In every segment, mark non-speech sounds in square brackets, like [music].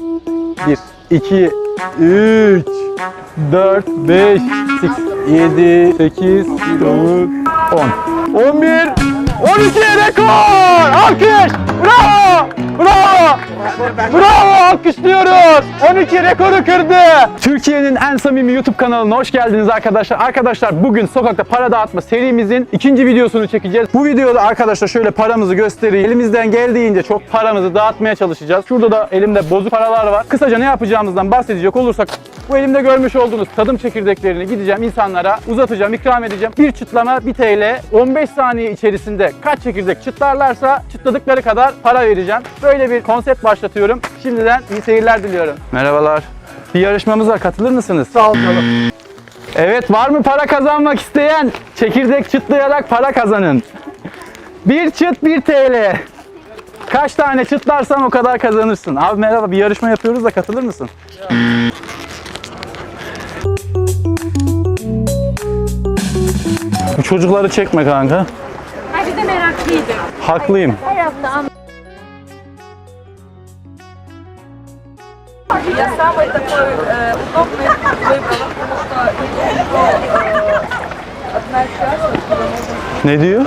1, 2, 3, 4, 5, 7, 8, 9, 10. 11, 12 rekor! Alkış! Bravo! Bravo! Bravo! Alkışlıyoruz! 12 rekoru kırdı. Türkiye'nin en samimi YouTube kanalına hoş geldiniz arkadaşlar. Arkadaşlar bugün sokakta para dağıtma serimizin ikinci videosunu çekeceğiz. Bu videoda arkadaşlar şöyle paramızı göstereyim. Elimizden geldiğince çok paramızı dağıtmaya çalışacağız. Şurada da elimde bozuk paralar var. Kısaca ne yapacağımızdan bahsedecek olursak bu elimde görmüş olduğunuz tadım çekirdeklerini gideceğim insanlara uzatacağım, ikram edeceğim. Bir çıtlama 1 TL 15 saniye içerisinde kaç çekirdek çıtlarlarsa çıtladıkları kadar para vereceğim. Böyle bir konsept başlatıyorum. Şimdiden iyi seyirler diliyorum. Merhabalar. Bir yarışmamız var. Katılır mısınız? Sağ olun. Evet var mı para kazanmak isteyen? Çekirdek çıtlayarak para kazanın. Bir çıt 1 TL. Kaç tane çıtlarsan o kadar kazanırsın. Abi merhaba bir yarışma yapıyoruz da katılır mısın? Bu çocukları çekme kanka. Ha bir de meraklıydı. Haklıyım. Her hafta Я самый такой э, удобный выбрала, потому что его э, одна чаша, куда можно Ne diyor?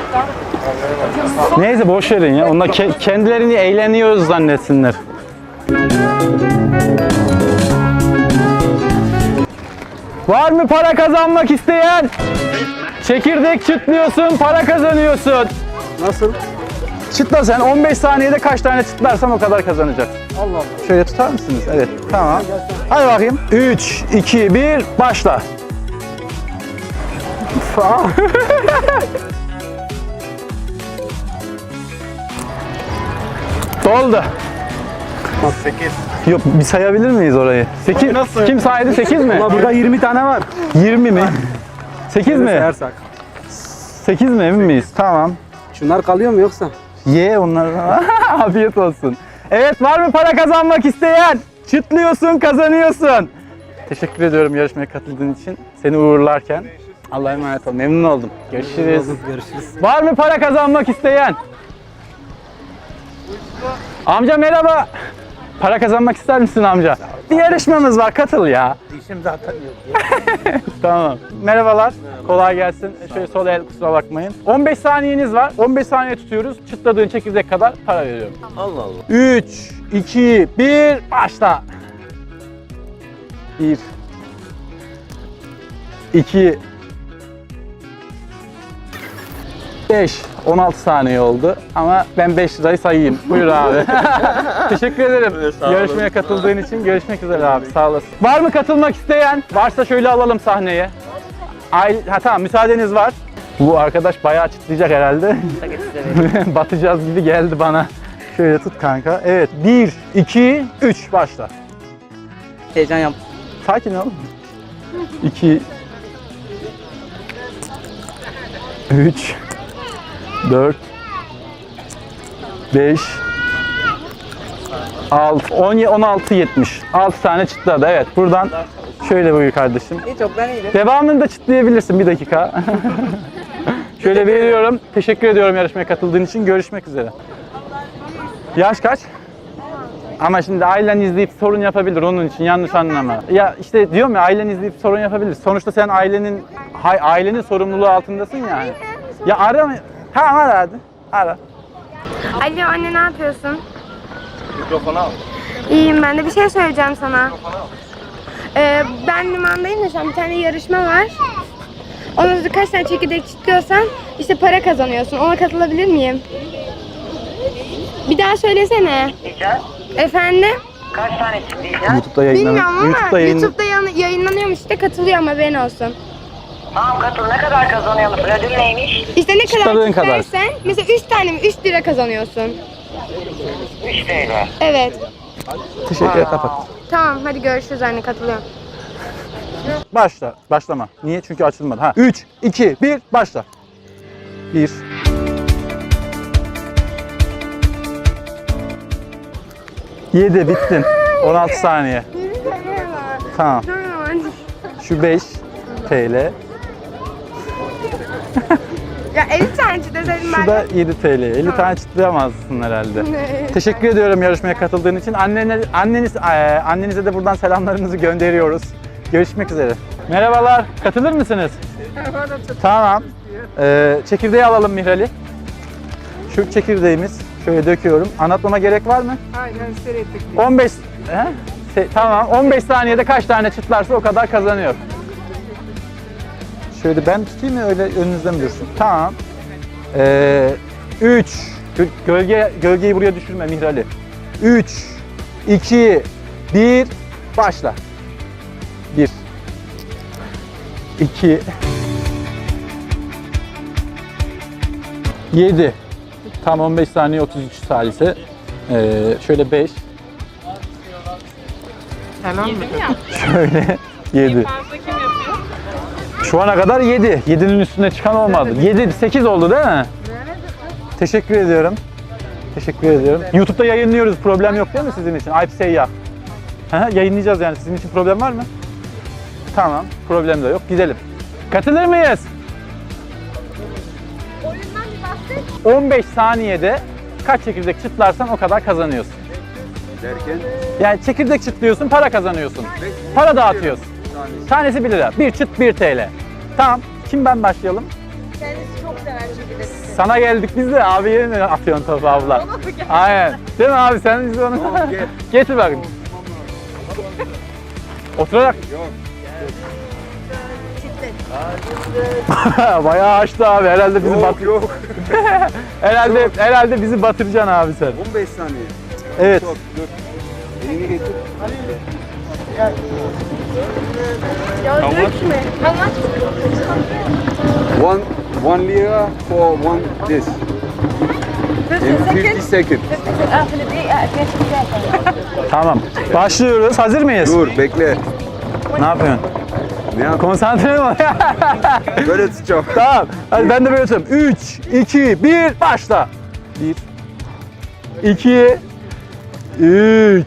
Neyse boş verin ya. Onlar ke- kendilerini eğleniyoruz zannetsinler. Var mı para kazanmak isteyen? Çekirdek çıtlıyorsun, para kazanıyorsun. Nasıl? Çıtla sen 15 saniyede kaç tane çıtlarsan o kadar kazanacaksın. Allah Allah. Şöyle tutar mısınız? Evet. Tamam. Hadi bakayım. 3, 2, 1, başla. Fa- [laughs] Doldu. 8. Yok bir sayabilir miyiz orayı? 8. nasıl? Kim saydı? 8 mi? Ama burada 20 tane var. 20 mi? 8 mi? Sayarsak. 8 mi emin miyiz? Tamam. Şunlar kalıyor mu yoksa? Ye onları. [laughs] Afiyet olsun. Evet var mı para kazanmak isteyen? Çıtlıyorsun kazanıyorsun. Teşekkür ediyorum yarışmaya katıldığın için. Seni uğurlarken. Allah'a emanet ol. Memnun oldum. Görüşürüz. Görüşürüz. Var mı para kazanmak isteyen? Amca merhaba. Para kazanmak ister misin amca? Bir yarışmamız var katıl ya. Dişim zaten yok. [laughs] Tamam. Merhabalar. Kolay gelsin. Şöyle sol el kusura bakmayın. 15 saniyeniz var. 15 saniye tutuyoruz. Çıtladığın çekirdek kadar para veriyorum. Allah Allah. 3, 2, 1, başla. 1, 2, 5, 16 saniye oldu ama ben 5 lirayı sayayım. Buyur abi. [laughs] Teşekkür ederim. Yarışmaya katıldığın için görüşmek üzere abi. Sağ olasın. Var mı katılmak isteyen? Varsa şöyle alalım sahneye. Aile, ha tamam müsaadeniz var. Bu arkadaş bayağı çıtlayacak herhalde. [laughs] Batacağız gibi geldi bana. Şöyle tut kanka. Evet. 1, 2, 3 başla. Heyecan yap. Sakin ol. 2 3 4 5 6 17 16 70. 6 tane çıtladı. Evet. Buradan şöyle buyur kardeşim. Hiç yok ben iyiyim. Devamını da çıtlayabilirsin bir dakika. [laughs] Şöyle veriyorum. Teşekkür ediyorum yarışmaya katıldığın için. Görüşmek üzere. Yaş kaç? Ama şimdi ailen izleyip sorun yapabilir onun için yanlış anlama. Ya işte diyorum ya ailen izleyip sorun yapabilir. Sonuçta sen ailenin hay- ailenin sorumluluğu altındasın yani. Ya ara mı? Ha ara hadi. Ara. Alo anne ne yapıyorsun? Mikrofonu al. İyiyim ben de bir şey söyleyeceğim sana. Ee, ben limandayım da şu an bir tane yarışma var. Sonra kaç tane çekirdek çitliyorsan işte para kazanıyorsun. Ona katılabilir miyim? Bir daha söylesene. Efendim? Kaç tane çıkacağız? YouTube'da yayınlanıyor. Bilmiyorum ama YouTube'da yayın... YouTube'da yayınlanıyormuş işte katılıyorum haberin olsun. Tamam katıl ne kadar kazanıyorsun? Ödül neymiş? İşte ne kadar kadar. istersen mesela 3 tane mi 3 lira kazanıyorsun. 3 TL. Evet. Teşekkür ederim. Kapat. Tamam hadi görüşürüz anne katılıyorum. Başla. Başlama. Niye? Çünkü açılmadı. Ha. 3, 2, 1, başla. 1. Yedi bittin. 16 saniye. Tamam. Tamam. Şu 5 TL. [laughs] Ya 50 tane çit deseydim ben Şu da de. 7 TL. 50 tane çıtlayamazsın herhalde. [laughs] Teşekkür ediyorum yarışmaya katıldığın için. Annene, anneniz, eee, annenize de buradan selamlarımızı gönderiyoruz. Görüşmek üzere. Merhabalar, katılır mısınız? [laughs] tamam. Ee, çekirdeği alalım Mihrali. Şu çekirdeğimiz. Şöyle döküyorum. Anlatmama gerek var mı? Aynen seyrettik. 15 he? Se- tamam. 15 saniyede kaç tane çıtlarsa o kadar kazanıyor. Şöyle ben tutayım mı öyle önünüzde mi dursun? Tamam. Ee, 3 gölge gölgeyi buraya düşürme Mihrali. 3 2 1 başla. 1 2 7 Tam 15 saniye 33 salise. Ee, şöyle 5 Şöyle 7. Şu ana kadar 7. 7'nin üstüne çıkan olmadı. 7, 8 oldu değil mi? Teşekkür ediyorum. Teşekkür ediyorum. YouTube'da yayınlıyoruz. Problem yok değil mi sizin için? Ayıp Seyyah. Yayınlayacağız yani. Sizin için problem var mı? Tamam. Problem de yok. Gidelim. Katılır mıyız? 15 saniyede kaç çekirdek çıtlarsan o kadar kazanıyorsun. Derken Yani çekirdek çıtlıyorsun, para kazanıyorsun. Para dağıtıyorsun. Tanesi 1 lira. Bir çıt 1 TL. Tamam. Kim ben başlayalım? Kendisi çok sever çekirdek. Sana geldik biz de abi yerine atıyorsun topu abla. Aynen. Değil mi abi sen biz onu [laughs] getir bakın. Oturarak. [laughs] Bayağı açtı abi. Herhalde bizi bat yok. [laughs] herhalde herhalde bizi batıracaksın abi sen. 15 saniye. Evet. Çok dur. Elini getir. Ya dökme. Anlat. One, one lira for one this. In 50 seconds. Tamam. Başlıyoruz. Hazır mıyız? Dur bekle. Ne yapıyorsun? Ne yap? Konsantre mi? [laughs] Böyle tutacağım. Tamam. Hadi ben de böyle tutuyorum. 3, 2, 1, başla. 1, 2, 3,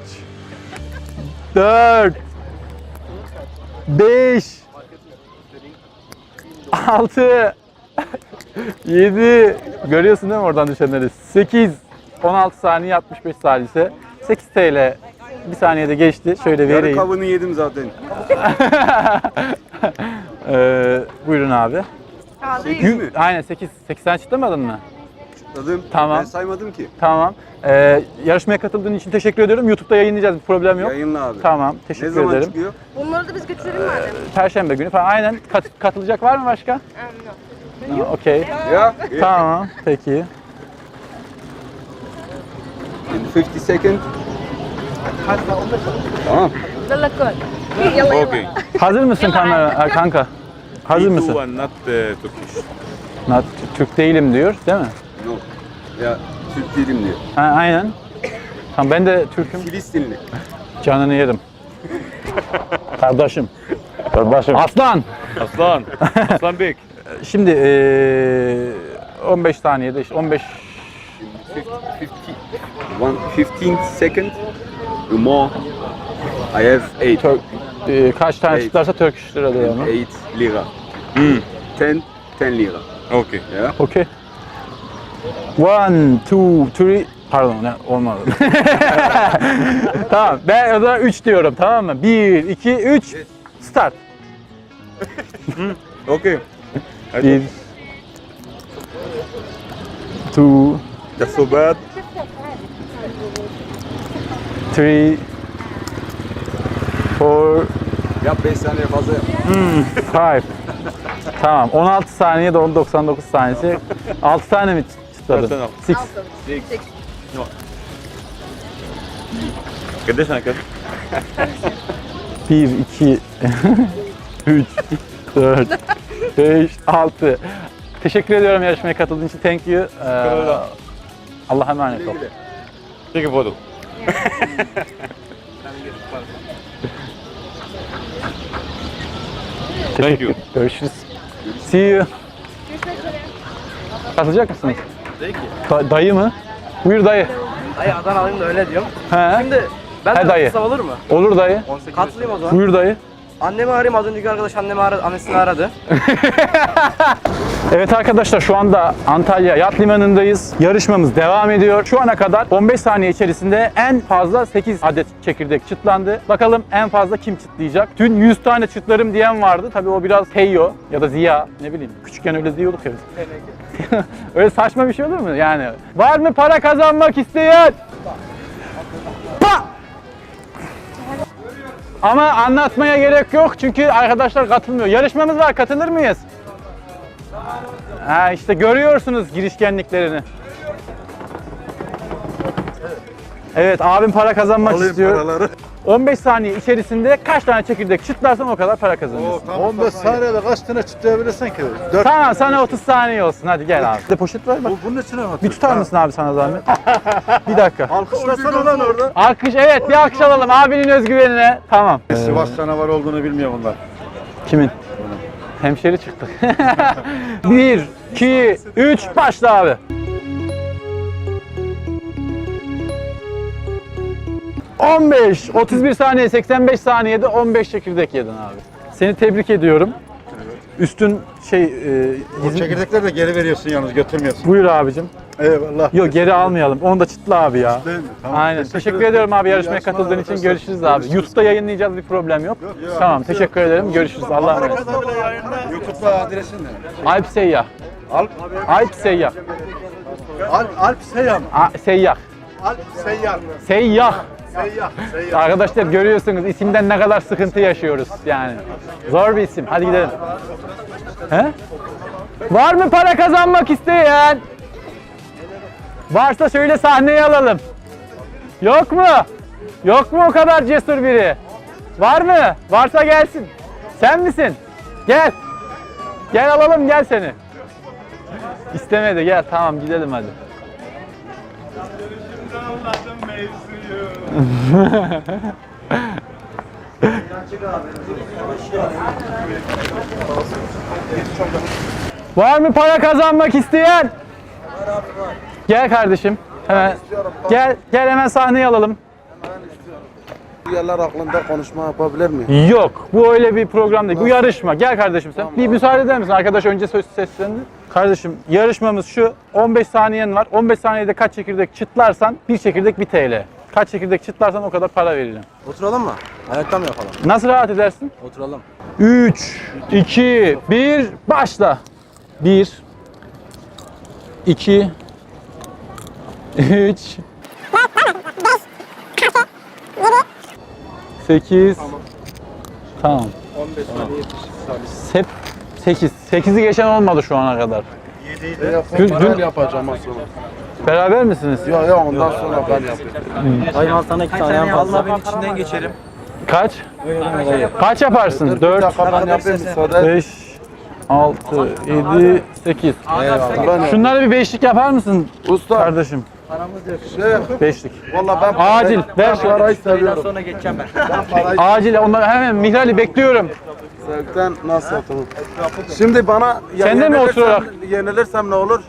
4, 5, 6, 7, görüyorsun değil mi oradan düşenleri? 8, 16 saniye 65 salise. 8 TL bir saniyede geçti. Şöyle Yarı vereyim. kabını yedim zaten. [laughs] Ee, buyurun abi. Mi? Aynen 8. 8 tane çıtlamadın mı? Tadım. Tamam. Ben saymadım ki. Tamam. Ee, yarışmaya katıldığın için teşekkür ediyorum. YouTube'da yayınlayacağız. Bir problem yok. Yayınla abi. Tamam. Ne Teşekkür zaman ederim. çıkıyor? Bunları da biz götürelim mi annem? Perşembe günü falan. Aynen. Kat- katılacak var mı başka? Ha, Okey. Ya. Tamam. Peki. In 50 seconds. Tamam. Yalla koy. Okay. Hazır mısın kamera, kanka? Hazır mısın? and not uh, Türk değilim diyor, değil mi? No. Ya Türk değilim diyor. Ha, aynen. Tamam ben de Türk'üm. Filistinli. Canını yerim. Kardeşim. Kardeşim. Aslan. Aslan. Aslan Bek. [laughs] Şimdi eee 15 saniyede işte 15 50, one, 15 seconds. The more I have 8. Tür- eee, kaç tane Eight. çıklarsa Turkish lira diyor ama. 8 lira. Hmm. 10, 10 lira. Okay. Yeah. Okey. One, two, three. Pardon ne olmadı. [laughs] tamam ben o zaman 3 diyorum tamam mı? 1, 2, 3. Start. [laughs] Okay. 1 2 That's so bad. 3 4 Yap 5 saniye fazla yap. 5 [laughs] Tamam 16 saniye de 99 saniyesi. 6 tane mi Seven. Seven. Six. Awesome. Six. Six. No. Kardeş ne kadar? Bir, iki, [laughs] üç, dört, beş, altı. Teşekkür ediyorum yarışmaya katıldığın için. Thank you. Ee, Allah'a emanet ol. Take a photo. Thank you. Görüşürüz. See you. Katılacak mısınız? Da- dayı mı? Buyur dayı. Dayı Adanalıyım da öyle diyorum. He. Şimdi ben He de dayı. olur mu? Olur dayı. Katılayım o zaman. Buyur dayı. Annemi arayayım az önceki arkadaş annemi aradı, annesini aradı. [laughs] Evet arkadaşlar şu anda Antalya Yat Limanı'ndayız. Yarışmamız devam ediyor. Şu ana kadar 15 saniye içerisinde en fazla 8 adet çekirdek çıtlandı. Bakalım en fazla kim çıtlayacak? Dün 100 tane çıtlarım diyen vardı. Tabii o biraz Teyyo ya da Ziya ne bileyim. Küçükken öyle diyorduk ya biz. [laughs] öyle saçma bir şey olur mu? Yani var mı para kazanmak isteyen? Ama anlatmaya gerek yok çünkü arkadaşlar katılmıyor. Yarışmamız var katılır mıyız? Ha işte görüyorsunuz girişkenliklerini. Evet abim para kazanmak istiyor. 15 saniye içerisinde kaç tane çekirdek çıtlarsan o kadar para kazanıyorsun. 15 saniyede kaç tane çıtlayabilirsin ki? 4 Tamam sana 30 saniye olsun hadi gel abi. Bir de poşet var bak. Bu bunun içine mi Bir tutar mısın abi sana zahmet? [laughs] bir dakika. Alkışlasana lan orada. Alkış evet bir alkış alalım abinin özgüvenine. Tamam. Sivas canavarı olduğunu bilmiyor bunlar. Kimin? Hemşeri çıktı. 1, 2, 3 başla abi. ...15, 31 saniye, 85 saniyede 15 çekirdek yedin abi. Seni tebrik ediyorum. Üstün şey... E, Bu hizmet- çekirdekleri de geri veriyorsun yalnız götürmüyorsun. Buyur abicim. Eyvallah. Yok geri almayalım. Onu da çıtla abi ya. Değil mi? Tamam, Aynen. Teşekkür, ediyorum abi yarışmaya katıldığın için. Görüşürüz abi. YouTube'da yayınlayacağız bir problem yok. Tamam teşekkür ederim. Görüşürüz. Allah'a emanet. YouTube'da adresin ne? Alp Seyyah. Alp, Alp Seyyah. Alp, Alp Seyhan. A- Seyyah. Alp Seyyar. Seyyah. Seyyar. Seyyar. Arkadaşlar görüyorsunuz isimden ne kadar sıkıntı yaşıyoruz yani. Zor bir isim. Hadi gidelim. He? Var mı para kazanmak isteyen? Varsa şöyle sahneye alalım. Yok mu? Yok mu o kadar cesur biri? Var mı? Varsa gelsin. Sen misin? Gel. Gel alalım gel seni. İstemedi gel tamam gidelim hadi. [laughs] Var mı para kazanmak isteyen? Gel kardeşim. Hemen. Gel, gel hemen sahneye alalım. Yerler aklında konuşma yapabilir mi? Yok, bu öyle bir program değil. Bu yarışma. Gel kardeşim sen. Bir müsaade eder misin? Arkadaş önce söz seslendi. Kardeşim, yarışmamız şu. 15 saniyen var. 15 saniyede kaç çekirdek çıtlarsan bir çekirdek 1 TL. Kaç çekirdek çıtlarsan o kadar para vereceğim. Oturalım mı? Ayakta mı yapalım? Nasıl rahat edersin? Oturalım. 3, 2, 1, başla. 1, 2, 3, 8, tamam. 15 saniye Hep 8. 8'i geçen olmadı şu ana kadar. Dün- Ben dün- yapacağım az sonra. Beraber misiniz? Ya ya ondan sonra ben yapayım. Hayır al sana iki tane en fazla. benim içinden geçerim. Kaç? Kaç yaparsın? Bir 4, dakika ben yapayım müsaade. 5, 6, 7, 8. Ben Şunları bir beşlik yapar mısın Usta. kardeşim? Şey, Beşlik. valla ben Acil, ver şu parayı seviyorum. sonra geçeceğim ben. Ben parayı Acil onları hemen Mihrali bekliyorum. sevkten nasıl yapalım? Şimdi bana ya Sen de mi yenilirsem- oturarak? Yenilirsem ne olur?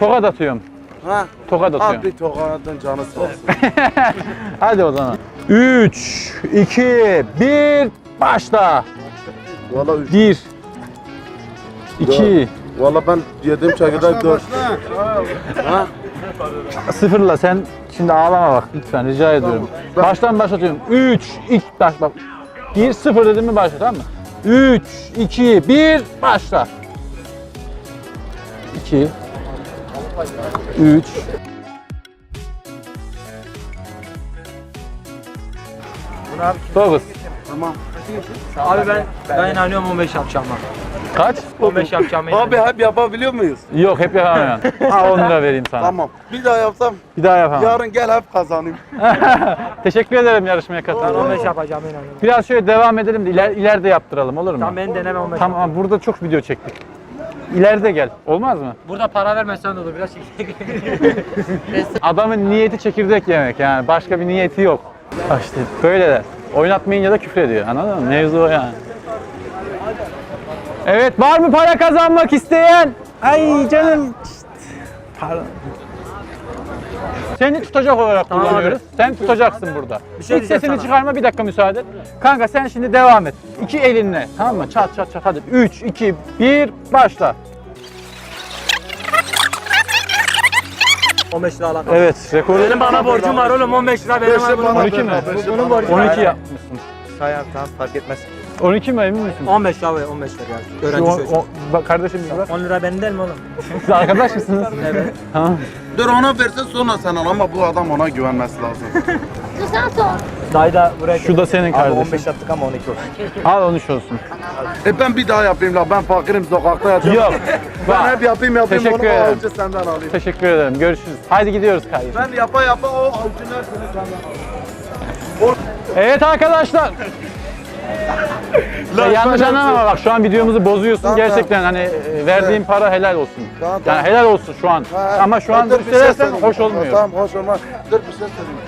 Tokat atıyorum. Ha? Tokat atıyorum. Abi tokadın canı sağ olsun. [laughs] Hadi o zaman. 3, 2, 1, başla. Valla üç- 1, 2, Valla ben yediğim çekirdek 4. Ha? Sıfırla sen şimdi ağlama bak lütfen rica ediyorum. Baştan başlatıyorum. 3, 2, bak bak. 1, 0 dedim mi başla tamam mı? 3, 2, 1, başla. 2, 3, Dokuz. Abi ben ben inanıyorum 15 yapacağım ben. Kaç? 15 yapacağım. Abi hep yapabiliyor muyuz? Yok hep yapamıyorum. [laughs] Ha 10 lira vereyim sana. Tamam. Bir daha yapsam Bir daha yapamam. yarın gel hep kazanayım. [laughs] Teşekkür ederim yarışmaya Ben katıldığın 15 için. yapacağım inanıyorum. Biraz şöyle devam edelim de iler, ileride yaptıralım olur mu? Tamam ben deneme 15. Tamam burada çok video çektik. İleride gel. Olmaz mı? Burada para vermezsen de olur biraz. [laughs] Adamın niyeti çekirdek yemek yani. Başka bir niyeti yok. Ha işte böyleler. Oynatmayınca da küfür ediyor. Anladın mı? Mevzu o yani. Evet var mı para kazanmak isteyen? Ay canım. Pardon. Seni tutacak olarak Tamam kullanıyoruz. Sen tutacaksın burada. Bir şey Hiç diyeceğim sesini sana. çıkarma bir dakika müsaade. Kanka sen şimdi devam et. İki elinle tamam mı? Çat çat çat hadi. 3, 2, 1 başla. 15 lira alak. Evet rekoru Benim bana borcum var oğlum 15 lira benim var. bunun 12 mi? Bunun borcu 12 yapmışsın. Sayar tamam fark etmez. 12 mi emin misin? 15 abi 15 lira yani. Şu Öğrenci on- çocuğu. on- bak kardeşim bir bak. 10 lira benim değil mi oğlum? Siz arkadaş mısınız? Evet. Tamam. Dur ona versin sonra sen al ama bu adam ona güvenmesi lazım. [laughs] Dayı da buraya Şu da senin Abi kardeşin. 15 yaptık ama 12 olsun. Al 13 olsun. e ben bir daha yapayım la ben fakirim sokakta yatıyorum. Yok. Ben hep yapayım yapayım Teşekkür onu ederim. avucu senden alayım. Teşekkür ederim. Görüşürüz. Haydi gidiyoruz kardeşim. Ben yapa yapa o avucun hepsini senden Evet arkadaşlar. Ya yanlış anlama bak şu an videomuzu bozuyorsun Tamam, gerçekten hani e, verdiğim para helal olsun. Tamam, Yani tamam. helal olsun şu an. Ha, Ama şu an dur, bir üstelersen söyleyeyim. hoş olmuyor. Tamam hoş olmaz. Dur bir şey söyleyeyim.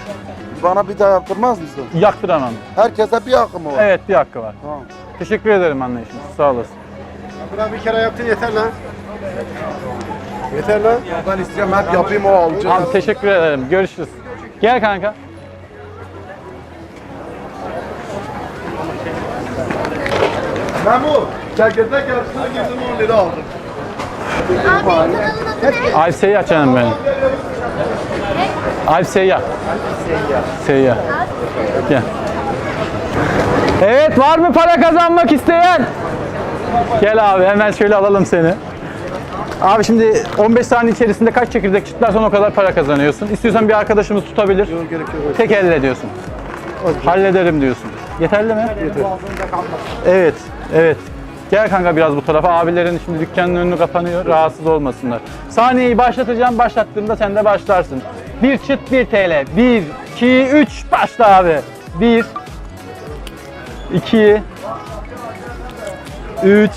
Bana bir daha yaptırmaz mısın? Yaktıramam. Herkese bir hakkım var. Evet bir hakkı var. Tamam. Teşekkür ederim anlayışınız. Sağ olasın. Ben bir kere yaptın yeter lan. Yeter lan. Ben istiyorum hep yapayım o avucu. Abi teşekkür ederim. Görüşürüz. Gel kanka. Memo, çekirdek yarışına girdim 10 lira aldım. Alp Seyyah canım benim. Alp Seyyah. Seyyah. Gel. Evet var mı para kazanmak isteyen? Gel abi hemen şöyle alalım seni. Abi şimdi 15 saniye içerisinde kaç çekirdek çıtlarsan o kadar para kazanıyorsun. İstiyorsan bir arkadaşımız tutabilir. Tek elle diyorsun. Hallederim diyorsun. Yeterli mi? Yeter. Evet, evet. Gel kanka biraz bu tarafa. Abilerin şimdi dükkanın önünü kapanıyor. Rahatsız olmasınlar. Saniyeyi başlatacağım. Başlattığımda sen de başlarsın. Bir çıt 1 TL. 1, 2, 3 başla abi. 1, 2, 3,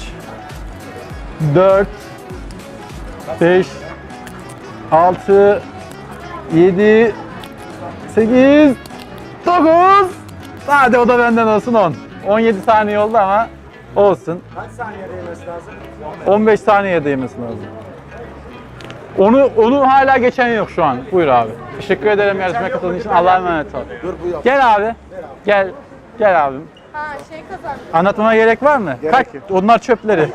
4, 5, 6, 7, 8, 9. Hadi o da benden olsun 10. 17 saniye oldu ama olsun. Kaç saniye değmesi lazım? 15 saniye değmesi lazım. Onu onu hala geçen yok şu an. Buyur abi. Teşekkür ederim yarışmaya katıldığın için. Allah'a emanet ol. Gel abi. Gel. Gel abim. Ha şey kazandım. Anlatmama gerek var mı? Kaç? Onlar çöpleri. [laughs]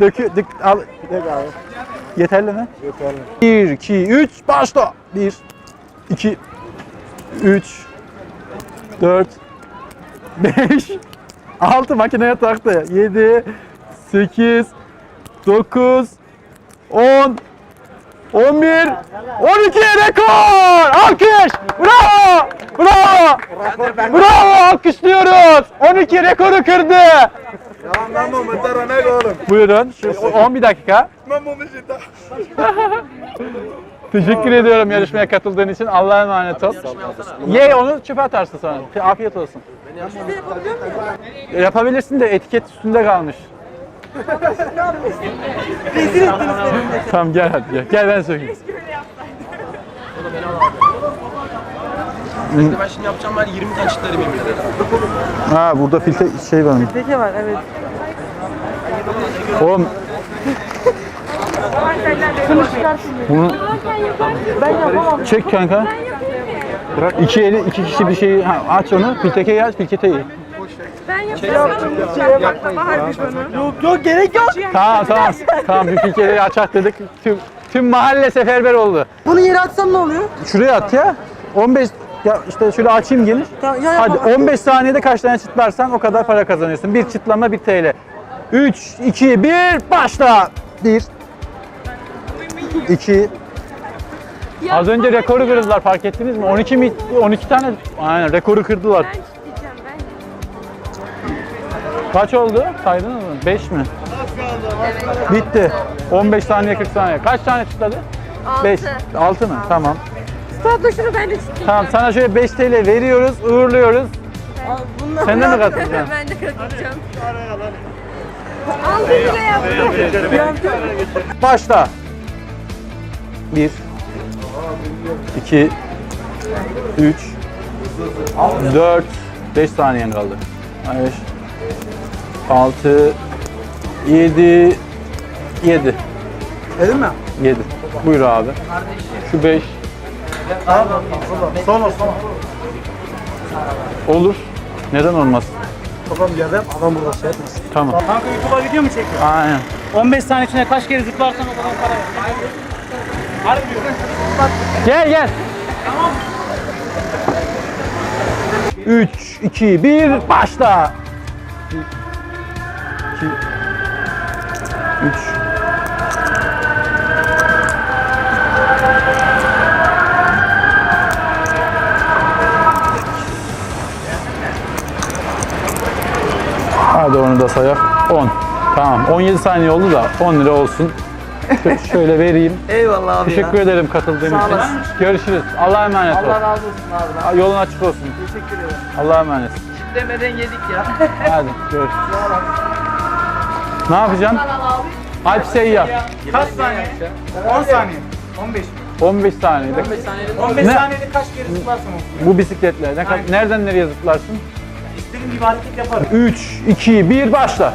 Dökü, dök, al. Yeterli mi? Yeterli. 1, 2, 3, başla. 1, 2, 3, 4, 5, 6 makineye taktı. 7, 8, 9, 10, 11, 12 rekor! Alkış! Bravo! Bravo! Bravo! Alkışlıyoruz! 12 rekoru kırdı. Buyurun. Şu 11 dakika. [laughs] Teşekkür ediyorum yarışmaya katıldığın için. Allah'a emanet ol. Ye onu çöpe atarsın sonra. Afiyet olsun. Yapabilirsin de etiket üstünde kalmış. Tamam gel hadi gel. Gel ben söyleyeyim. Ben şimdi yapacağım var 20 tane çıtları bilmiyorum. Ha burada filtre şey var mı? Peki var evet. Oğlum bunu Ben yapamam. çek kanka. Bırak iki eli iki kişi bir şeyi ha, aç onu filtrekeyi aç filtrekeyi. Yok yok gerek yok. Tamam tamam. [laughs] Tamam bir filtreyi açak dedik. Tüm, tüm mahalle seferber oldu. Bunu yere atsam ne oluyor? Şuraya at ya. 15 ya işte şöyle açayım geniş. Tamam, ya Hadi yapamam. 15 saniyede kaç tane çıtlarsan o kadar para kazanıyorsun. Bir çıtlama 1 TL. 3 2 1 başla. 1 2 Az önce rekoru kırdılar fark ettiniz mi? 12 mi 12 tane aynen rekoru kırdılar. Kaç oldu? Saydınız mı? 5 mi? Bitti. 15 saniye 40 saniye. Kaç tane çıtladı? 5. 6 mı? Tamam. Stopla şunu ben de tutayım. Tamam sana şöyle 5 TL veriyoruz, uğurluyoruz. Sen de mi katılacaksın? ben de katılacağım. Aldı bile yaptı. Başla. 1 2 3 4 5 saniyen kaldı. 5 6 7 7 Edin mi? 7 Buyur abi. Şu 5 Son olsun. olur. Neden olmaz? Kafam yerde adam burada şey etmesin. Tamam. Kanka YouTube'a video mu çekiyor? Aynen. 15 saniye içinde kaç kere zıplarsan o kadar para ver. Harbi diyorum. Gel gel. 3, 2, 1, başla. Hadi onu da sayak. 10. Tamam. 17 saniye oldu da 10 lira olsun. Şö- [laughs] Şöyle vereyim. Eyvallah abi Teşekkür ederim katıldığın Sağ için. olasın. Görüşürüz. Allah'a emanet ol. Allah razı olsun abi. Yolun açık olsun. Teşekkür ederim. Allah'a emanet. Demeden yedik ya. [laughs] Hadi görüşürüz. Ne yapacaksın? Alp Seyyah. Kaç saniye? 10 saniye. 15 mi? 15 saniyede. 15 saniyede. 15 Ne? saniyede kaç kere zıplarsın o? Bu bisikletle. Ne, Aynen. nereden nereye zıplarsın? İstediğim gibi hareket yaparım. 3, 2, 1 başla.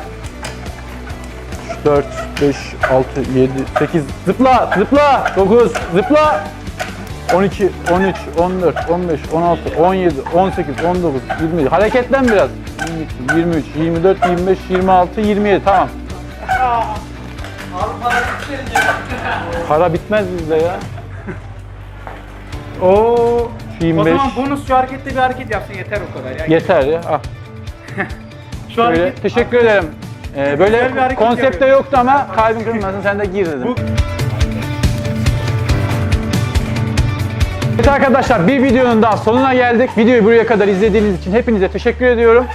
4, 5, 6, 7, 8 zıpla zıpla 9 zıpla 12, 13, 14, 15, 16, 17, 18, 19, 20 hareketlen biraz 22, 23, 24, 25, 26, 27 tamam. Para bitmez bizde ya. [laughs] Oo. O 25 zaman bonus şu harekette bir hareket yapsın yeter o kadar ya. yeter ya. Al. [laughs] Şu Böyle, hareket teşekkür ederim. Ee, böyle hareket konsepte yoktu ama kalbin kırılmasın sen de gir dedim. Bu- Evet arkadaşlar bir videonun daha sonuna geldik. Videoyu buraya kadar izlediğiniz için hepinize teşekkür ediyorum.